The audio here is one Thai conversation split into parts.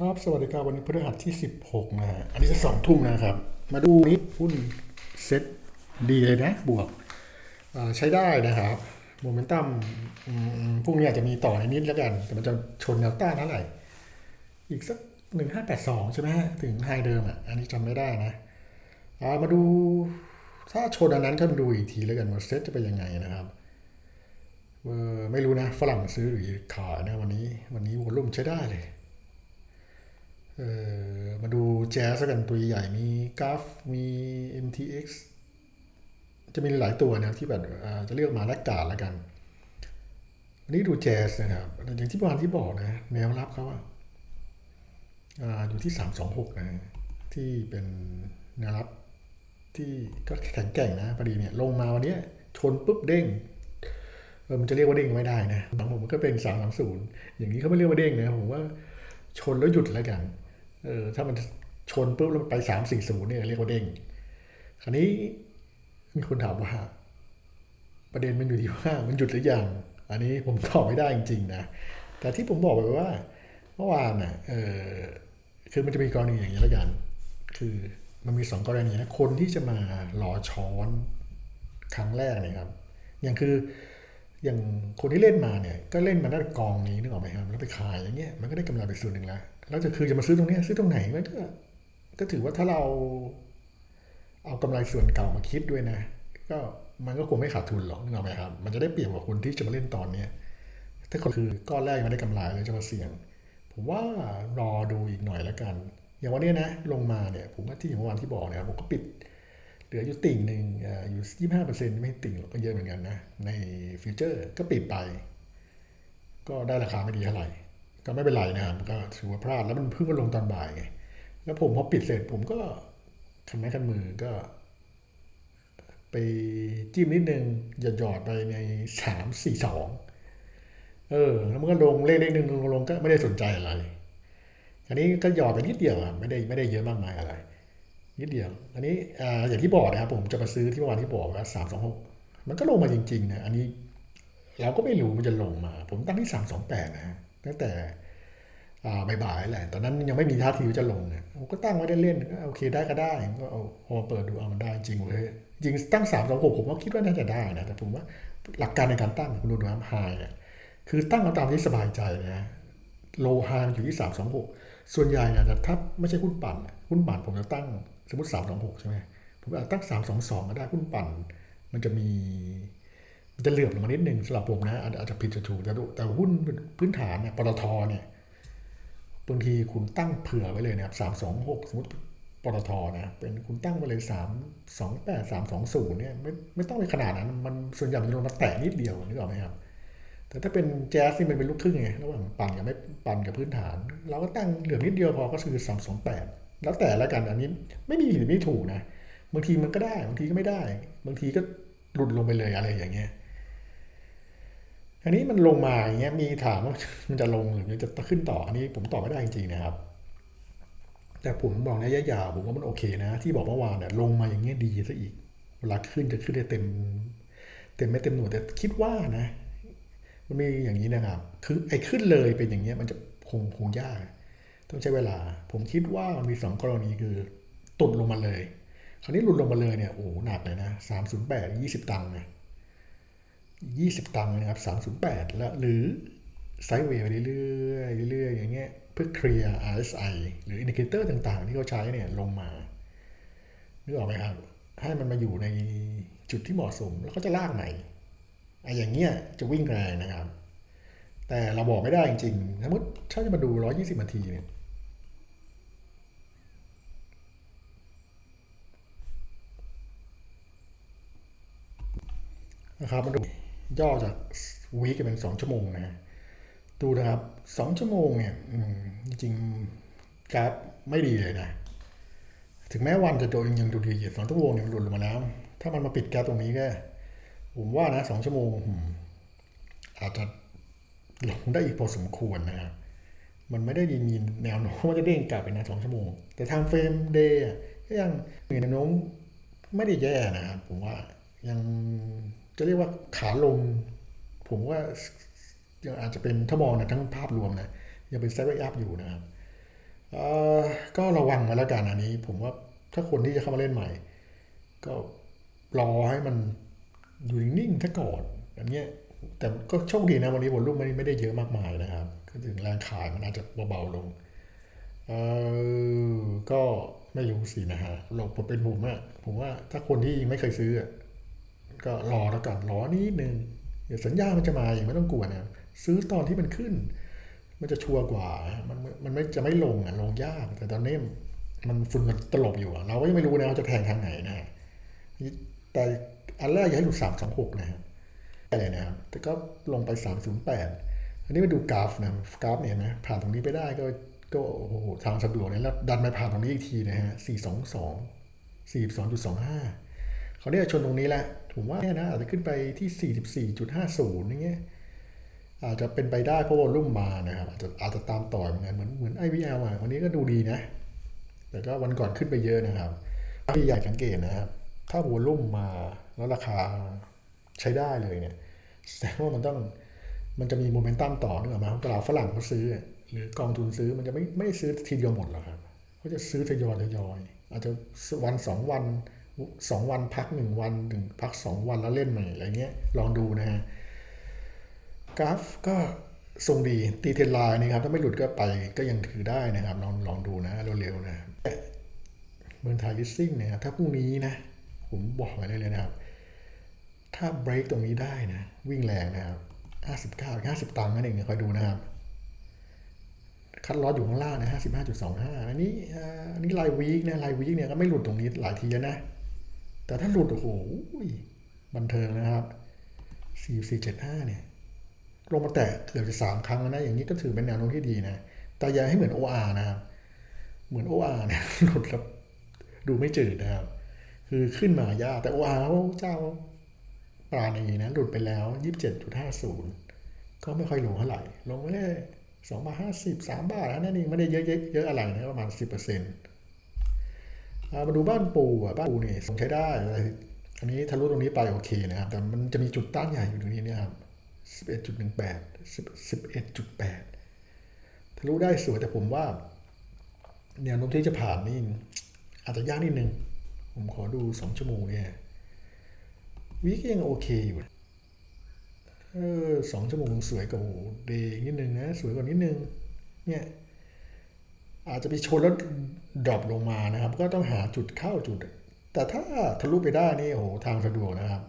ครับสวัสดีครับวันนี้พฤหัสที่ 16นะฮะอันนี้จะสองทุ่มนะครับ มาดูนี้หุ้นเซ็ตดีเลยนะ บวกใช้ได้นะครับโมเมนตัมพรุ่งนี้อาจจะมีต่อในนิดแล้วกัน แต่มันจะชนแนวต้านเท่าไหร่ อีกสัก1582ใช่ไหมฮะถึงไฮเดิมอะ อันนี้จำไม่ได้นะามาดูถ้าชนอันนั้นก็มาดูอีกทีแล้วกันว่าเซ็ตจะเป็นยังไงนะครับไม่รู้นะ ฝรั่งซื้อหรือขายนะวันนี้ วันนี้วอลุ่มใช้ได้เลย เออมาดูแจ๊สกันตัวใหญ่มีกราฟมี MTX จะมีหลายตัวนะที่แบบจะเลือกมาแลกกาดแล้วกันวันนี้ดูแจ๊สนะครับอย่างที่เมื่อวานที่บอกนะ แนวรับเขาอะอยู่ที่ 326 นะ ที่เป็นแนวรับที่ก็แข็งแกร่งนะพอดีเนี่ย ลงมาวันนี้ชนปุ๊บเด้งเออมันจะเรียกว่าเด้งไม่ได้นะบางผมมันก็เป็น 330 อย่างนี้เขาไม่เรียกว่าเด้งนะผมว่าชนแล้วหยุดแล้วกัน เออถ้ามันชนปุ๊บแล้วไปสามสี่ศูนย์เนี่ยเรียกว่าเด้งคราวนี้มีคนถามว่า ประเด็นมันอยู่ที่ว่ามันหยุดหรือยัง อันนี้ผมตอบไม่ได้จริงๆนะ แต่ที่ผมบอกไปว่าเมื่อวานน่ะเออคือมันจะมีกรณีอย่างนี้แล้วกัน คือมันมีสองกรณีนะคนที่จะมารอช้อนครั้งแรกเนี่ยครับ อย่างคือ อย่างคนที่เล่นมาเนี่ยก็เล่นมาได้กองนี้นึกออกไหมครับแล้วไปขายอย่างเงี้ยมันก็ได้กำไรไปส่วนหนึ่งแล้วแล้วจะคือจะมาซื้อตรงเนี้ยซื้อตรงไหนมันก็ก็ถือว่าถ้าเราเอากำไรส่วนเก่ามาคิดด้วยนะ ก็มันก็คงไม่ขาดทุนหรอกนึกออกไหมครับ มันจะได้เปรียบกว่าคนที่จะมาเล่นตอนเนี้ยถ้าคนคือก้อนแรกยังไม่ได้กำไรเลยจะมาเสี่ยง ผมว่ารอดูอีกหน่อยแล้วกัน อย่างวันนี้นะลงมาเนี่ยผมว่าที่อย่างเมื่อวานที่บอกเนี่ยผมก็ปิด เหลืออยู่ติ่งหนึ่งอยู่ยี่ห้าเปอร์เซ็นต์ไม่ติ่งหรอกก็เยอะเหมือนกันนะ ในฟิวเจอร์ก็ปิดไป ก็ได้ราคาไม่ดีเท่าไหร่ ก็ไม่เป็นไรนะครับก็ถือว่าพลาดแล้วมันเพิ่งมาลงตอนบ่ายไง แล้วผมพอปิดเสร็จผมก็คันไม้คันมือก็ ไปจิ้มนิดนึงหยอดหยอดไปในสามสี่สองเออ แล้วมันก็ลงเลขเลขหนึ่งลงลงก็ไม่ได้สนใจอะไร อันนี้ก็หยอดไปนิดเดียวอะไม่ได้ไม่ได้เยอะมากมายอะไร นิดเดียว อันนี้ออย่างที่บอกนะครับผมจะมาซื้อที่เมื่อวานที่บอกว่าสามสองหกมันก็ลงมาจริงๆนะอันนี้เราก็ไม่รู้มันจะลงมา ผมตั้งที่สามสองแปดนะฮะตั้งแต่บ่ายๆแหละ ตอนนั้นยังไม่มีท่าทีว่าจะลงเนี่ยผมก็ตั้งไว้ได้เล่นโอเคได้ก็ได้ก็เอาพอเปิดดูเอามันได้จริงเว้ยจริงตั้งสามสองหกผมก็คิดว่าน่าจะได้นะแต่ผมว่าหลักการในการตั้งคุณดูนะไฮเนี่ยคือตั้งเอาตามที่สบายใจนะโลไฮมันอยู่ที่สามสองหกส่วนใหญ่เนี่ยถ้าไม่ใช่หุ้นปั่นหุ้นปั่นผมจะตั้ง สมมติสามสองหกใช่ไหมผมอาจตั้งสามสองสองก็ได้หุ้นปั่น มันจะมีมันจะเหลื่อมลงมานิดนึงสำหรับผมนะ อาจจะผิดจะถูกแต่แต่หุ้นพื้นฐานเนี่ยปตทเนี่ยบางทีคุณตั้งเผื่อไว้เลยนะครับสามสมมติปตทนะเป็นคุณตั้งไปเลยสามสองแปดสามสองศูนย์เนี่ยไม่ไม่ต้องไปขนาดนั้นมันส่วนใหญ่มันจะลงมาแตะนิดเดียวนึกออกไหมครับแต่ถ้าเป็นแจ๊สนี่มันเป็นลูกครึ่งไงระหว่างปั่นกับไม่ปั่นกับพื้นฐาน เราก็ตั้งเหลือนิดเดียวพอก็คือสามสอง แล้วแต่ละกันอันนี้ไม่มีผิดไม่ถูกนะบางทีมันก็ได้บางทีก็ไม่ได้ บางทีก็หลุดลงไปเลยอะไรอย่างเงี้ยอันนี้มันลงมาอย่างเงี้ยมีถามว่ามันจะลงหรือมันจะขึ้นต่ออันนี้ผมตอบไม่ได้จริงๆนะครับ แต่ผมบอกในระยะยาวผมว่ามันโอเคนะ ที่บอกเมื่อวานเนี่ยลงมาอย่างเงี้ยดีซะอีกเวลาขึ้นจะขึ้นได้เต็ม เต็มไม่เต็มหน่วยแต่คิดว่านะ มันมีอย่างนี้นะครับ คือไอ้ขึ้นเลยเป็นอย่างเงี้ยมันจะคงคงยาก ต้องใช้เวลา ผมคิดว่ามันมีสองกรณีคือตุดลงมาเลย คราวนี้หลุดลงมาเลยเนี่ยโอ้โหหนักเลยนะสามศูนย์แปดยี่สิบตังค์นะยี่สิบตังค์นะครับสามศูนย์แปดแล้วหรือไซด์เวย์ไปเรื่อยๆเรื่อยๆอย่างเงี้ยเพื่อเคลียร์ RSI หรืออินดิเคเตอร์ต่างๆ ที่เขาใช้เนี่ยลงมานึกออกไหมครับ ให้มันมาอยู่ในจุดที่เหมาะสมแล้วก็จะลากใหม่ไอ้อย่างเงี้ยจะวิ่งแรงนะครับ แต่เราบอกไม่ได้จริงๆสมมติถ้าจะมาดู 120นาทีเนี่ย นะครับมาดูย่อจากวีกเป็น2ชั่วโมงนะฮะดูนะครับ2ชั่วโมงเนี่ยจริงๆกราฟไม่ดีเลยนะ ถึงแม้วันจะโดนยังดูดีอยู่สองชั่วโมงเนี่ยมันหลุดลงมาแล้ว ถ้ามันมาปิดกราฟตรงนี้ก็ ผมว่านะสองชั่วโมงอาจจะลงได้อีกพอสมควรนะครับมันไม่ได้มีแนวโน้มว่าจะเด้งกลับไปนะสองชั่วโมง แต่ทางเฟรมเดย์ก็ยังมีแนวโน้มไม่ได้แย่นะครับผมว่ายัง จะเรียกว่าขาลง ผมว่ายังอาจจะเป็นถ้ามองนะทั้งภาพรวมนะยังเป็นไซด์เวย์อัพอยู่นะครับก็ระวังไว้แล้วกันอันนี้ ผมว่าถ้าคนที่จะเข้ามาเล่นใหม่ ก็รอให้มันอยู่นิ่งๆถ้าก่อนอันเนี้ยแต่ก็โชคดีนะวันนี้วอลลุ่มไม่ได้เยอะมากมายนะครับก็ถึงแรงขายมันอาจจะเบาๆลงเออก็ไม่รู้สินะฮะเราผมเป็นผมอะผมว่าถ้าคนที่ไม่เคยซื้อ ก็รอแล้วกันรอนิดนึงเดี๋ยวสัญญามันจะมาอย่างไม่ต้องกลัวนะซื้อตอนที่มันขึ้น มันจะชัวร์กว่า มันมันไม่จะไม่ลงอะลงยาก แต่ตอนนี้มันฝุ่นมันตลบอยู่อะเราก็ยังไม่รู้นะว่าจะแทงทางไหนนะฮะแต่อันแรกอยากให้หลุดสามสองหกนะครับอะไรนะครับ แต่ก็ลงไปสามศูนย์แปดอันนี้มาดูกราฟนะกราฟเนี่ยเห็นไหมผ่านตรงนี้ไปได้ก็ก็โอ้โหทางสะดวกเลยแล้วดันไปผ่านตรงนี้อีกทีนะฮะสี่สองสองสี่สองจุดสองห้าเขาเนี่ยชนตรงนี้แหละ ผมว่าเนี่ยนะอาจจะขึ้นไปที่สี่สิบสี่จุดห้าศูนย์อย่างเงี้ยอาจจะเป็นไปได้เพราะวอลลุ่มมานะครับอาจจะอาจจะตามต่อเหมือนกันเหมือนเหมือน IVL อะวันนี้ก็ดูดีนะ แต่ก็วันก่อนขึ้นไปเยอะนะครับที่อยากสังเกตนะครับ ถ้าวอลลุ่มมาแล้วราคาใช้ได้เลยเนี่ยแสดงว่ามันต้องมันจะมีโมเมนตัมต่อเนื่องมาตลาดฝรั่งเขาซื้อ หรือกองทุนซื้อมันจะไม่ไม่ซื้อทีเดียวหมดหรอกครับเขาจะซื้อทยอยทยอยอาจจะวันสองวัน สองวันพักหนึ่งวันถึงพักสองวันแล้วเล่นใหม่อะไรเงี้ยลองดูนะฮะกราฟก็ทรงดีตีเทรนไลน์นะครับ ถ้าไม่หลุดก็ไปก็ยังถือได้นะครับลองลองดูนะเร็วๆนะเมืองไทยลิสซิ่งเนี่ยถ้าพรุ่งนี้นะ ผมบอกไว้เลยเลยนะครับ ถ้าเบรกตรงนี้ได้นะ วิ่งแรงนะครับห้าสิบเก้าห้าสิบตังค์นั่นเองเนี่ยคอยดูนะครับ คัดลอสอยู่ข้างล่างนะห้าสิบห้าจุดสองห้าอันนี้อันนี้ลายวีคนะลายวีคเนี่ยก็ไม่หลุดตรงนี้หลายทีแล้วนะ แต่ถ้าหลุดโอ้โหบันเทิงนะครับสี่สี่เจ็ดห้าเนี่ย ลงมาแตะเกือบจะสามครั้งแล้วนะ อย่างนี้ก็ถือเป็นแนวโน้มที่ดีนะ แต่อย่าให้เหมือน OR นะครับ เหมือน OR เนี่ยหลุดแล้วดูไม่จืดนะครับ คือขึ้นมายากแต่ OR เขาเจ้าปราณีนะ หลุดไปแล้ว27.50ก็ไม่ค่อยลงเท่าไหร่ ลงไปแค่สองบาทห้าสิบสามบาทนะนั่นเองไม่ได้เยอะเยอะอะไรนะประมาณสิบเปอร์เซ็นต์ มาดูบ้านปูอะบ้านปูนี่ส่งใช้ได้อะไรอันนี้ทะลุตรงนี้ไปโอเคนะครับ แต่มันจะมีจุดต้านใหญ่อยู่ตรงนี้เนี่ยครับสิบเอ็ดจุดหนึ่งแปดสิบเอ็ดจุดแปดทะลุได้สวยแต่ผมว่าแนวโน้มที่จะผ่านนี่อาจจะยากนิดนึง ผมขอดูสองชั่วโมงเนี่ยวิกยังโอเคอยู่เออสองชั่วโมงสวยกว่าเดย์นิดนึงนะ สวยกว่านิดนึง เนี่ย อาจจะไปชนแล้วดรอปลงมานะครับ ก็ต้องหาจุดเข้าจุด แต่ถ้าทะลุไปได้นี่โอ้โหทางสะดวกนะครับ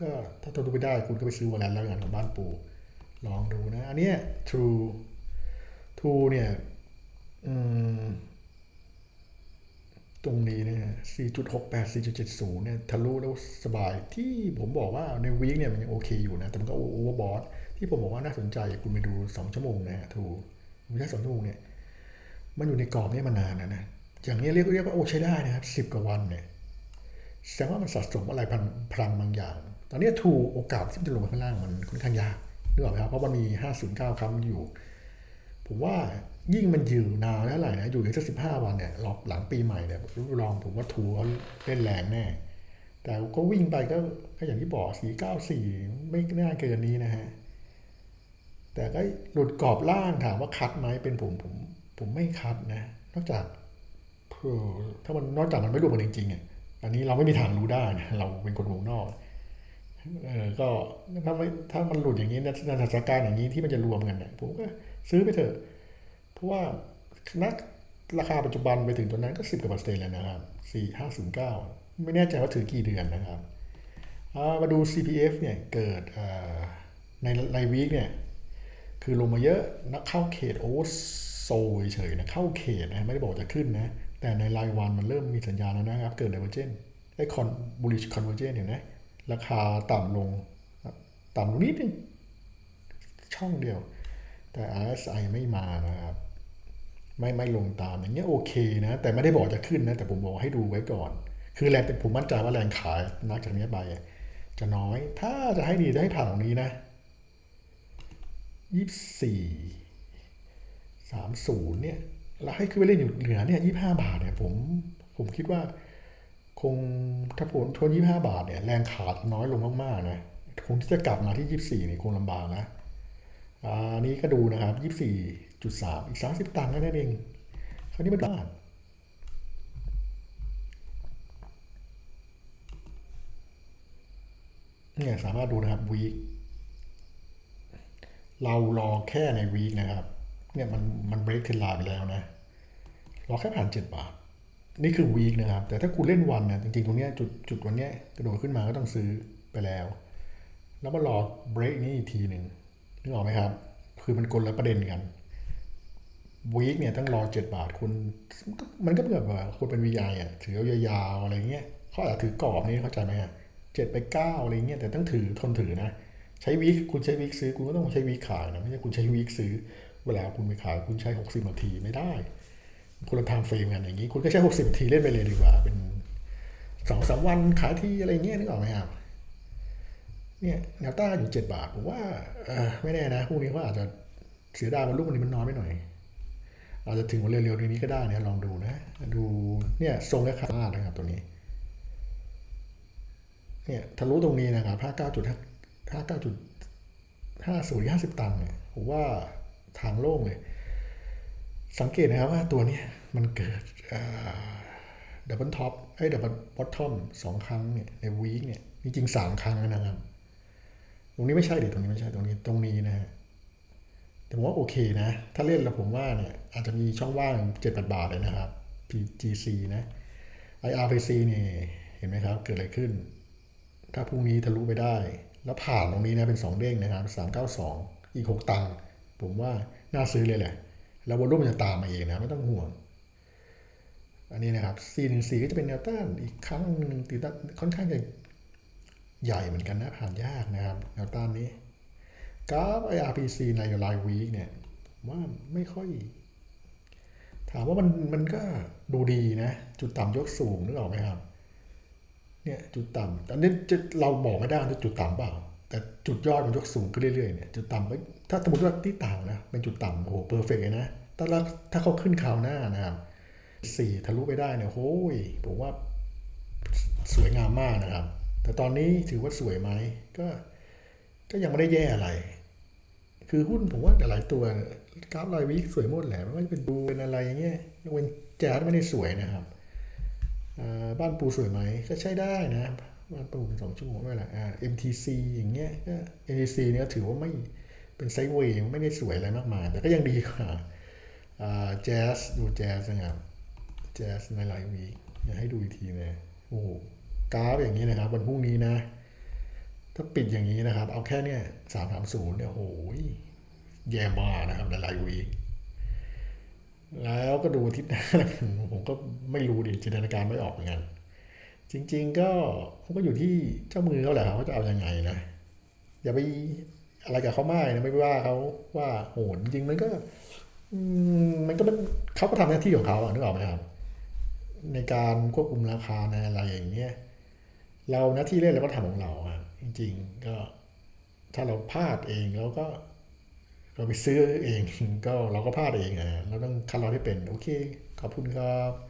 ก็ถ้าทะลุไปได้คุณก็ไปซื้อวันนั้นแล้วกันของบ้านปู่ลองดูนะ อันเนี้ย True True เนี่ยตรงนี้เนี่ย4.68 4.70 เนี่ย ทะลุแล้วสบาย ที่ผมบอกว่าในวีคเนี่ยมันยังโอเคอยู่นะ แต่มันก็โอเวอร์บอทที่ผมบอกว่าน่าสนใจ คุณไปดู 2 ชั่วโมงนะทูไม่ใช่สองชั่วโมงเนี่ย มันอยู่ในกรอบนี่มานานนะนะอย่างนี้เรียกเรียกว่าโอใช้ได้นะครับสิบกว่าวันเนี่ยแสดงว่ามันสะสมอะไรพันพลังบางอย่าง ตอนนี้ทูโอกาสที่มันจะลงมาข้างล่างมันค่อนข้างยากนึกออกไหมครับเพราะมันมี 509คำอยู่ ผมว่ายิ่งมันยู่นานแล้วไหร่นะอยู่อีกสักสิบห้าวันเนี่ยรอบหลังปีใหม่เนี่ยลองผมว่าทูเขาเล่นแรงแน่ แต่ก็วิ่งไปก็ก็อย่างที่บอกสี่เก้าสี่ไม่น่าเกินนี้นะฮะแต่ก็หลุดกรอบล่างถามว่าคัดไหมเป็นผมผม ผมไม่คัดนะ นอกจากเออถ้ามันนอกจากมันไม่รวมกันจริงๆอะอันนี้เราไม่มีทางรู้ได้นะเราเป็นคนวงนอกเออก็ถ้าไม่ถ้ามันหลุดอย่างนี้ในสถานการณ์อย่างนี้ที่มันจะรวมกันเนี่ยผมก็ซื้อไปเถอะ เพราะว่านักราคาปัจจุบันไปถึงตัวนั้นก็สิบกว่าเปอร์เซ็นต์แล้วนะครับสี่ห้าศูนย์เก้าไม่แน่ใจว่าถือกี่เดือนนะครับมาดู CPF เนี่ยเกิดอ่าในในวีคเนี่ยคือลงมาเยอะนะเข้าเขตโอเวอร์ โซเฉยๆนะเข้าเขตนะไม่ได้บอกจะขึ้นนะ แต่ในรายวันมันเริ่มมีสัญญาณแล้วนะครับ เกิด d i v e r g e n ไอ้คอนบูลิชคอนเวอร์เจนเห็นไหมราคาต่ำลง ต่ำลงนิดนึง ช่องเดียว แต่ RSI ไม่มานะครับ ไม่ไม่ลงตามอย่างเงี้ยโอเคนะ แต่ไม่ได้บอกจะขึ้นนะ แต่ผมบอกให้ดูไว้ก่อน คือแรงผมมั่นใจว่าแรงขายนักจากนี้ไป จะน้อย ถ้าจะให้ดีจะให้ผ่านตรงนี้นะยี่สี่ามศูนย์เนี่ยแล้วให้ขึ้นไปเล่นอยู่เหนือเนี่ยยี่ห้าบาทเนี่ยผมผมคิดว่า คงถ้าผมทวนยี่ห้าบาทเนี่ยแรงขาดน้อยลงมากๆนะคงที่จะกลับมาที่ยี่สี่นี่คงลำบากนะอันนี้ก็ดูนะครับยี่สี่จุดสามอีกสามสิบตังค์นั่นเองคราวนี้มันบ้านเนี่ยสามารถดูนะครับวีคเรารอแค่ในวีคนะครับ เนี่ยมันมันเบรกเทนไลน์ไปแล้วนะรอแค่ผ่านเจ็ดบาท นี่คือวีคนะครับ แต่ถ้าคุณเล่นวันเนี่ยจริงๆ ตรงเนี้ยจุดจุดวันเนี้ยกระโดดขึ้นมาก็ต้องซื้อไปแล้ว แล้วมารอเบรกนี้อีกทีหนึ่งนึกออกไหมครับ คือมันกลละประเด็นกันวีคเนี่ยต้องรอเจ็ดบาทคุณมันก็แบบว่าคุณเป็น VI อะถือยาวๆอะไรเงี้ยเขาอาจจะถือกรอบนี้เข้าใจไหมฮะเจ็ดไปเก้าอะไรเงี้ยแต่ต้องถือทนถือนะ ใช้วีคคุณใช้วีคซื้อคุณก็ต้องใช้วีคขายนะไม่ใช่คุณใช้วีคซื้อ เวลาคุณไปขายคุณใช้หกสิบนาทีไม่ได้คนละไทม์เฟรมกันอย่างนี้ คุณก็ใช้หกสิบนาทีเล่นไปเลยดีกว่า เป็นสองสามวันขายทีอะไรเงี้ยนึกออกไหมครับเนี่ยแนวต้าอยู่เจ็ดบาทผมว่าไม่แน่นะพรุ่งนี้เขาอาจจะเสียดายมันลูกวันนี้มันน้อยไปหน่อยอาจจะถึงวันเร็วๆนี้ก็ได้นะลองดูนะ ดูเนี่ยทรงและขาดนะครับตัวนี้เนี่ยทะลุตรงนี้นะครับห้าเก้าจุดห้าเก้าจุดห้าศูนย์ห้าสิบตันเนี่ยผมว่า ทางโล่งเลย สังเกตนะครับว่าตัวนี้มันเกิดดับเบิลท็อปไอ้ดับเบิลบอททอมสองครั้งเนี่ยในวีคเนี่ยจริงๆสามครั้งนะครับ ตรงนี้ไม่ใช่ดิตรงนี้ไม่ใช่ตรงนี้ตรงนี้นะฮะแต่ผมว่าโอเคนะ ถ้าเล่นแล้วผมว่าเนี่ยอาจจะมีช่องว่าง7จ็ดบาทเลยนะครับ PGC นะ IRPC นี่เห็นไหมครับ เกิดอะไรขึ้น ถ้าพรุ่งนี้ทะลุไปได้ แล้วผ่านตรงนี้นะเป็น 2 เด้งนะครับ392 อีก 6 ตังค์ ผมว่าน่าซื้อเลยแหละ แล้ววอลุ่มมันจะตามมาเองนะไม่ต้องห่วง อันนี้นะครับ C14 ก็จะเป็นแนวต้านอีกครั้งหนึ่งตีต้านค่อนข้างจะใหญ่เหมือนกันนะผ่านยากนะครับแนวต้านนี้กราฟ IRPC ในรายวีคเนี่ยว่าไม่ค่อย ถามว่ามันมันก็ดูดีนะ จุดต่ำยกสูงนึกออกไหมครับ เนี่ยจุดต่ำอันนี้จะเราบอกไม่ได้ว่าจุดต่ำเปล่า แต่จุดยอดมันยกสูงขึ้นเรื่อยๆเนี่ยจุดต่ำถ้าสมมติว่าที่ต่างนะเป็นจุดต่ำโอ้โหเพอร์เฟกเลยนะแต่ละถ้าเขาขึ้นคราวหน้านะครับสี่ทะลุไปได้เนี่ยโอ้ยผมว่าสวยงามมากนะครับ แต่ตอนนี้ถือว่าสวยไหมก็ก็ยังไม่ได้แย่อะไร คือหุ้นผมว่าหลายตัวกราฟรายวิกสวยหมดแหละไม่ว่าจะเป็นดูเป็นอะไรอย่างเงี้ยยกเว้นแจ๊ดไม่ได้สวยนะครับบ้านปูสวยไหมก็ใช้ได้นะบ้าปูเป็นสองชั่วโมงไม่เป็นไรอ่า MTC อย่างเงี้ยก็ MTC เนี่ยถือว่าไม่เป็นไซเวย์ไม่ได้สวยอะไรมากมาย แต่ก็ยังดีกว่าอ่าแจ๊สดูแจ๊สนะครับแจ๊สในรายวีอยากให้ดูอีกทีนะโอ้โหกราฟอย่างนี้นะครับ วันพรุ่งนี้นะ ถ้าปิดอย่างนี้นะครับ เอาแค่เนี่ยสามสามศูนย์เนี่ยโอ้ยแย่มากนะครับในรายวีแล้วก็ดูอาทิตย์หน้าผมก็ไม่รู้ดิจินตนาการไม่ออกเหมือนกัน จริง ๆ ก็มันก็อยู่ที่เจ้ามือเขาแหละครับว่าจะเอายังไงนะ อย่าไปอะไรกับเขามากนะไม่ว่าเขาว่าโหดจริงมันก็มันก็มันเขาก็ทำหน้าที่ของเขาอะนึกออกไหมครับ ในการควบคุมราคาในอะไรอย่างเงี้ยเราหน้าที่เล่นเราก็ทำของเราอะจริง ๆ ก็ถ้าเราพลาดเองเราก็ เราไปซื้อเองก็เราก็พลาดเองอะเราต้องคัดลอกให้เป็น โอเค ขอบคุณครับ